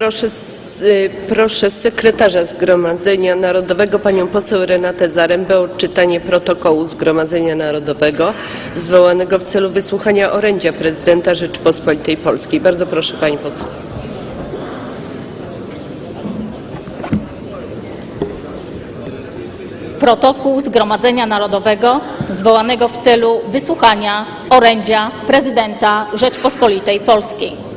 Proszę, y, proszę sekretarza Zgromadzenia Narodowego, panią poseł Renatę Zarębę o odczytanie protokołu Zgromadzenia Narodowego zwołanego w celu wysłuchania orędzia prezydenta Rzeczypospolitej Polskiej. Bardzo proszę pani poseł. protokół Zgromadzenia Narodowego zwołanego w celu wysłuchania orędzia prezydenta Rzeczpospolitej Polskiej.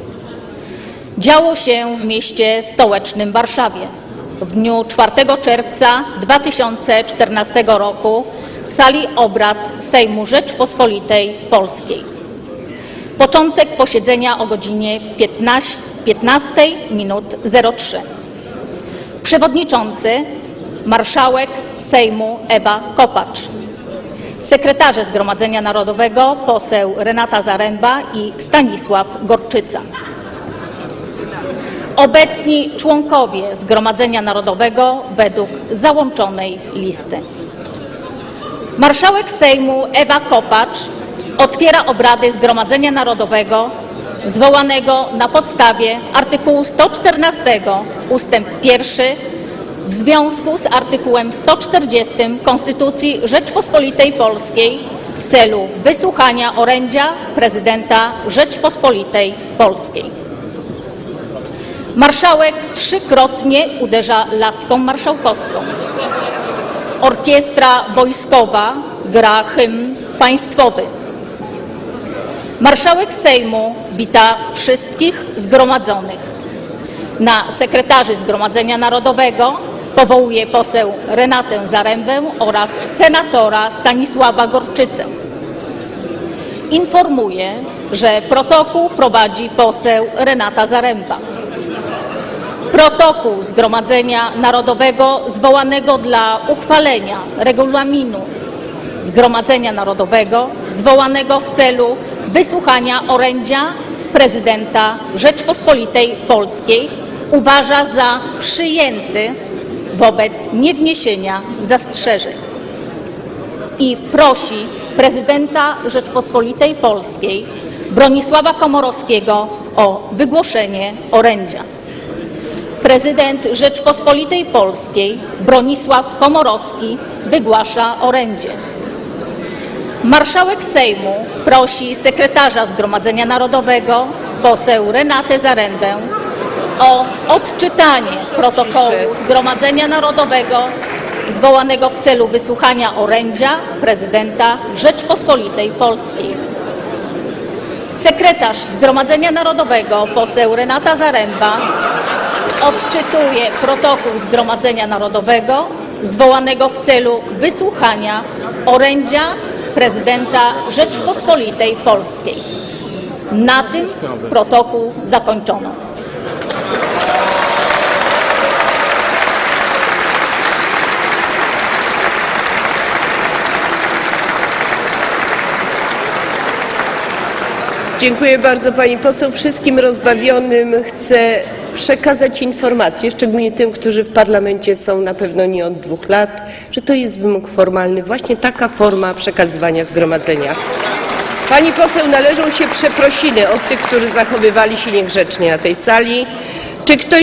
Działo się w mieście stołecznym Warszawie w dniu 4 czerwca 2014 roku w sali obrad Sejmu Rzeczpospolitej Polskiej. Początek posiedzenia o godzinie 15, 15 minut 03. Przewodniczący marszałek Sejmu Ewa Kopacz. Sekretarze Zgromadzenia Narodowego poseł Renata Zaręba i Stanisław Gorczyca. Obecni członkowie Zgromadzenia Narodowego według załączonej listy. Marszałek Sejmu Ewa Kopacz otwiera obrady Zgromadzenia Narodowego zwołanego na podstawie artykułu 114 ustęp 1 w związku z artykułem 140 Konstytucji Rzeczpospolitej Polskiej w celu wysłuchania orędzia prezydenta Rzeczpospolitej Polskiej. Marszałek trzykrotnie uderza laską marszałkowską. Orkiestra wojskowa gra hymn państwowy. Marszałek Sejmu wita wszystkich zgromadzonych. Na sekretarzy Zgromadzenia Narodowego powołuje poseł Renatę Zarębę oraz senatora Stanisława Gorczycę. Informuję, że protokół prowadzi poseł Renata Zaręba. Protokół Zgromadzenia Narodowego zwołanego dla uchwalenia regulaminu Zgromadzenia Narodowego zwołanego w celu wysłuchania orędzia prezydenta Rzeczpospolitej Polskiej uważa za przyjęty wobec niewniesienia zastrzeżeń i prosi prezydenta Rzeczpospolitej Polskiej Bronisława Komorowskiego o wygłoszenie orędzia. Prezydent Rzeczpospolitej Polskiej Bronisław Komorowski wygłasza orędzie. Marszałek Sejmu prosi sekretarza Zgromadzenia Narodowego poseł Renatę Zarębę o odczytanie protokołu Zgromadzenia Narodowego zwołanego w celu wysłuchania orędzia prezydenta Rzeczpospolitej Polskiej. Sekretarz Zgromadzenia Narodowego poseł Renata Zaręba odczytuje protokół Zgromadzenia Narodowego zwołanego w celu wysłuchania orędzia prezydenta Rzeczpospolitej Polskiej. Na tym protokół zakończono. Dziękuję bardzo pani poseł. Wszystkim rozbawionym chcę przekazać informację, szczególnie tym, którzy w parlamencie są na pewno nie od dwóch lat, że to jest wymóg formalny, właśnie taka forma przekazywania zgromadzenia. Pani poseł, należą się przeprosiny od tych, którzy zachowywali się niegrzecznie na tej sali. Czy ktoś